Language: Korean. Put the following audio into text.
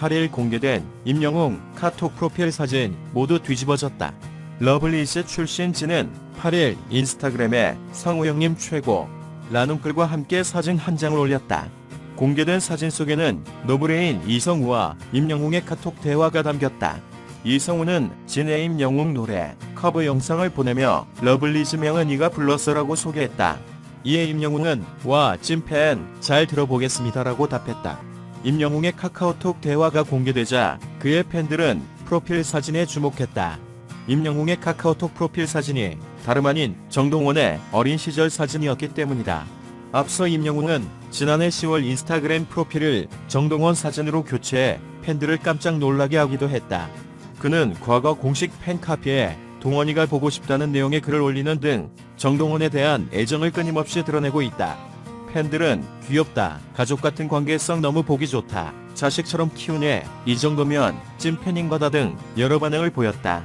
8일 공개된 임영웅 카톡 프로필 사진 모두 뒤집어졌다. 러블리즈 출신 진은 8일 인스타그램에 성우 형님 최고 라는 글과 함께 사진 한 장을 올렸다. 공개된 사진 속에는 노브레인 이성우와 임영웅의 카톡 대화가 담겼다. 이성우는 진의 임영웅 노래 커버 영상을 보내며 러블리즈 명은 이가 불렀어라고 소개했다. 이에 임영웅은 와 찐팬 잘 들어보겠습니다라고 답했다. 임영웅의 카카오톡 대화가 공개되자 그의 팬들은 프로필 사진에 주목했다. 임영웅의 카카오톡 프로필 사진이 다름 아닌 정동원의 어린 시절 사진이었기 때문이다. 앞서 임영웅은 지난해 10월 인스타그램 프로필을 정동원 사진으로 교체해 팬들을 깜짝 놀라게 하기도 했다. 그는 과거 공식 팬카페에 동원이가 보고 싶다는 내용의 글을 올리는 등 정동원에 대한 애정을 끊임없이 드러내고 있다. 팬들은 귀엽다, 가족 같은 관계성 너무 보기 좋다, 자식처럼 키우네, 이 정도면 찐 팬인 거다 등 여러 반응을 보였다.